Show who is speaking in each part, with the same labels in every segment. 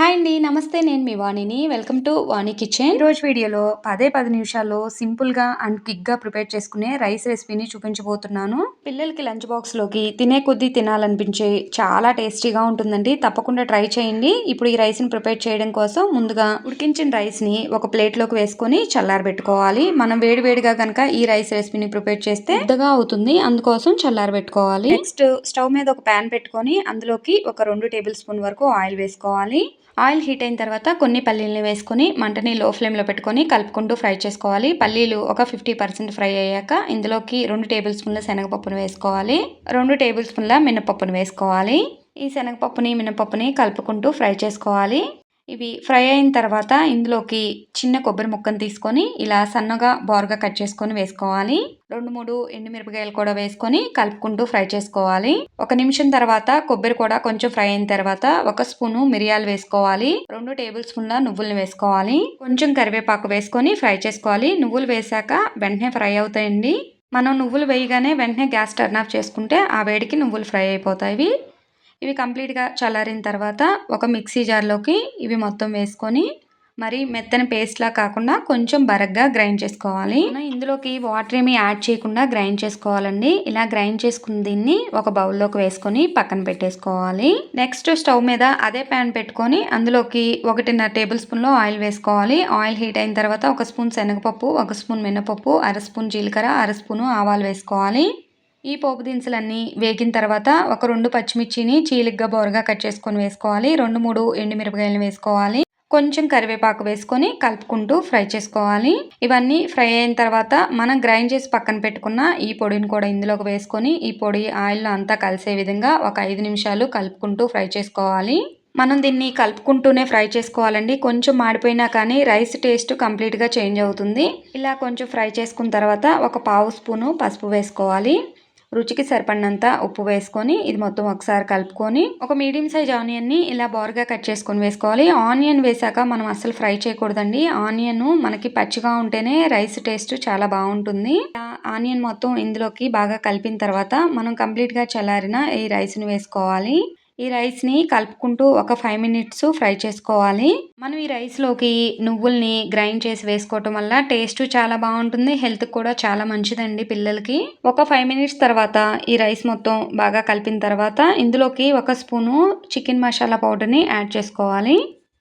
Speaker 1: Hi అండి నమస్తే. నేను మీ వాణిని. Welcome to Vani kitchen. ఈరోజు వీడియోలో పదే పది నిమిషాల్లో సింపుల్గా అండ్ క్విక్గా ప్రిపేర్ చేసుకునే రైస్ రెసిపీని చూపించబోతున్నాను. పిల్లలకి లంచ్ బాక్స్లోకి తినే కొద్దీ తినాలనిపించే చాలా టేస్టీగా ఉంటుందండి. తప్పకుండా ట్రై చేయండి. ఇప్పుడు ఈ రైస్ని ప్రిపేర్ చేయడం కోసం ముందుగా ఉడికించిన రైస్ని ఒక ప్లేట్లోకి వేసుకొని చల్లారబెట్టుకోవాలి. మనం వేడివేడిగా కనుక ఈ రైస్ రెసిపీని ప్రిపేర్ చేస్తే పెద్దగా అవుతుంది. అందుకోసం చల్లారబెట్టుకోవాలి. నెక్స్ట్ స్టవ్ మీద ఒక ప్యాన్ పెట్టుకొని అందులోకి ఒక రెండు టేబుల్ స్పూన్ వరకు ఆయిల్ వేసుకోవాలి. ఆయిల్ హీట్ అయిన తర్వాత కొన్ని పల్లీలని వేసుకొని మంటని లో ఫ్లేమ్లో పెట్టుకొని కలుపుకుంటూ ఫ్రై చేసుకోవాలి. పల్లీలు ఒక ఫిఫ్టీ పర్సెంట్ ఫ్రై అయ్యాక ఇందులోకి రెండు టేబుల్ స్పూన్ల శనగపప్పును వేసుకోవాలి. రెండు టేబుల్ స్పూన్ల మినపప్పును వేసుకోవాలి. ఈ శనగపప్పుని మినపప్పుని కలుపుకుంటూ ఫ్రై చేసుకోవాలి. ఇవి ఫ్రై అయిన తర్వాత ఇందులోకి చిన్న కొబ్బరి ముక్కను తీసుకొని ఇలా సన్నగా బోర్గా కట్ చేసుకొని వేసుకోవాలి. రెండు మూడు ఎండుమిరపకాయలు కూడా వేసుకొని కలుపుకుంటూ ఫ్రై చేసుకోవాలి. ఒక నిమిషం తర్వాత కొబ్బరి కూడా కొంచెం ఫ్రై అయిన తర్వాత ఒక స్పూను మిరియాలు వేసుకోవాలి. రెండు టేబుల్ స్పూన్ల నువ్వులను వేసుకోవాలి. కొంచెం కరివేపాకు వేసుకొని ఫ్రై చేసుకోవాలి. నువ్వులు వేసాక వెంటనే ఫ్రై అవుతాయండి. మనం నువ్వులు వేయగానే వెంటనే గ్యాస్ టర్న్ ఆఫ్ చేసుకుంటే ఆ వేడికి నువ్వులు ఫ్రై అయిపోతాయి. ఇవి కంప్లీట్గా చల్లారిన తర్వాత ఒక మిక్సీ జార్లోకి ఇవి మొత్తం వేసుకొని మరి మెత్తని పేస్ట్లా కాకుండా కొంచెం బరగ్గా గ్రైండ్ చేసుకోవాలి. ఇందులోకి వాటర్ ఏమి యాడ్ చేయకుండా గ్రైండ్ చేసుకోవాలండి. ఇలా గ్రైండ్ చేసుకున్న దీన్ని ఒక బౌల్లోకి వేసుకొని పక్కన పెట్టేసుకోవాలి. నెక్స్ట్ స్టవ్ మీద అదే ప్యాన్ పెట్టుకొని అందులోకి ఒకటిన్నర టేబుల్ స్పూన్లో ఆయిల్ వేసుకోవాలి. ఆయిల్ హీట్ అయిన తర్వాత ఒక స్పూన్ శనగపప్పు ఒక స్పూన్ మినపప్పు అర స్పూన్ జీలకర్ర అర స్పూను ఆవాలు వేసుకోవాలి. ఈ పోపు దినుసులన్నీ వేగిన తర్వాత ఒక రెండు పచ్చిమిర్చిని చీలిగ్గా బోరగా కట్ చేసుకొని వేసుకోవాలి. రెండు మూడు ఎండుమిరపకాయలను వేసుకోవాలి. కొంచెం కరివేపాకు వేసుకొని కలుపుకుంటూ ఫ్రై చేసుకోవాలి. ఇవన్నీ ఫ్రై అయిన తర్వాత మనం గ్రైండ్ చేసి పక్కన పెట్టుకున్న ఈ పొడిని కూడా ఇందులోకి వేసుకొని ఈ పొడి ఆయిల్లో అంతా కలిసే విధంగా ఒక ఐదు నిమిషాలు కలుపుకుంటూ ఫ్రై చేసుకోవాలి. మనం దీన్ని కలుపుకుంటూనే ఫ్రై చేసుకోవాలండి. కొంచెం మాడిపోయినా కానీ రైస్ టేస్ట్ కంప్లీట్గా చేంజ్ అవుతుంది. ఇలా కొంచెం ఫ్రై చేసుకున్న తర్వాత ఒక పావు స్పూను పసుపు వేసుకోవాలి. రుచికి సరిపడినంత ఉప్పు వేసుకొని ఇది మొత్తం ఒకసారి కలుపుకొని ఒక మీడియం సైజ్ ఆనియన్ని ఇలా బారుగా కట్ చేసుకొని వేసుకోవాలి. ఆనియన్ వేసాక మనం అసలు ఫ్రై చేయకూడదండి. ఆనియన్ మనకి పచ్చిగా ఉంటేనే రైస్ టేస్ట్ చాలా బాగుంటుంది. ఆనియన్ మొత్తం ఇందులోకి బాగా కలిపిన తర్వాత మనం కంప్లీట్గా చల్లారిన ఈ రైస్ని వేసుకోవాలి. ఈ రైస్ని కలుపుకుంటూ ఒక ఫైవ్ మినిట్స్ ఫ్రై చేసుకోవాలి. మనం ఈ రైస్లోకి నువ్వుల్ని గ్రైండ్ చేసి వేసుకోవటం వల్ల టేస్ట్ చాలా బాగుంటుంది హెల్త్ కూడా చాలా మంచిదండి పిల్లలకి. ఒక ఫైవ్ మినిట్స్ తర్వాత ఈ రైస్ మొత్తం బాగా కలిపిన తర్వాత ఇందులోకి ఒక స్పూను చికెన్ మసాలా పౌడర్ని యాడ్ చేసుకోవాలి.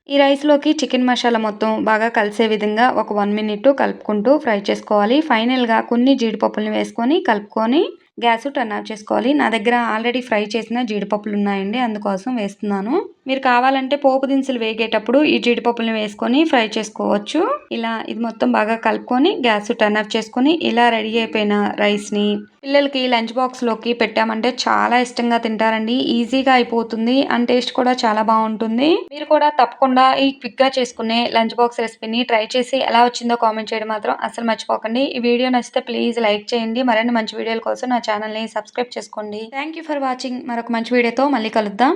Speaker 1: ఈ రైస్లోకి చికెన్ మసాలా మొత్తం బాగా కలిసే విధంగా ఒక వన్ మినిట్ కలుపుకుంటూ ఫ్రై చేసుకోవాలి. ఫైనల్గా కొన్ని జీడిపప్పులను వేసుకొని కలుపుకొని గ్యాస్ టర్న్ ఆఫ్ చేసుకోవాలి. నా దగ్గర ఆల్రెడీ ఫ్రై చేసిన జీడిపప్పులు ఉన్నాయండి. అందుకోసం వేస్తున్నాను. మీరు కావాలంటే పోపు దినుసులు వేగేటప్పుడు ఈ జీడిపప్పులను వేసుకొని ఫ్రై చేసుకోవచ్చు. ఇలా ఇది మొత్తం బాగా కలుపుకొని గ్యాస్ టర్న్ ఆఫ్ చేసుకొని ఇలా రెడీ అయిపోయిన రైస్ని పిల్లలకి లంచ్ బాక్స్లోకి పెట్టామంటే చాలా ఇష్టంగా తింటారండి. ఈజీగా అయిపోతుంది అండ్ టేస్ట్ కూడా చాలా బాగుంటుంది. మీరు కూడా తప్పకుండా ఈ క్విక్గా చేసుకునే లంచ్ బాక్స్ రెసిపీని ట్రై చేసి ఎలా వచ్చిందో కామెంట్ చేయడం మాత్రం అసలు మర్చిపోకండి. ఈ వీడియో నచ్చితే ప్లీజ్ లైక్ చేయండి. మరిన్ని మంచి వీడియోల కోసం నా ఛానల్ని సబ్స్క్రైబ్ చేసుకోండి. Thank for watching. మరొక మంచి వీడియోతో మళ్ళీ కలుద్దాం.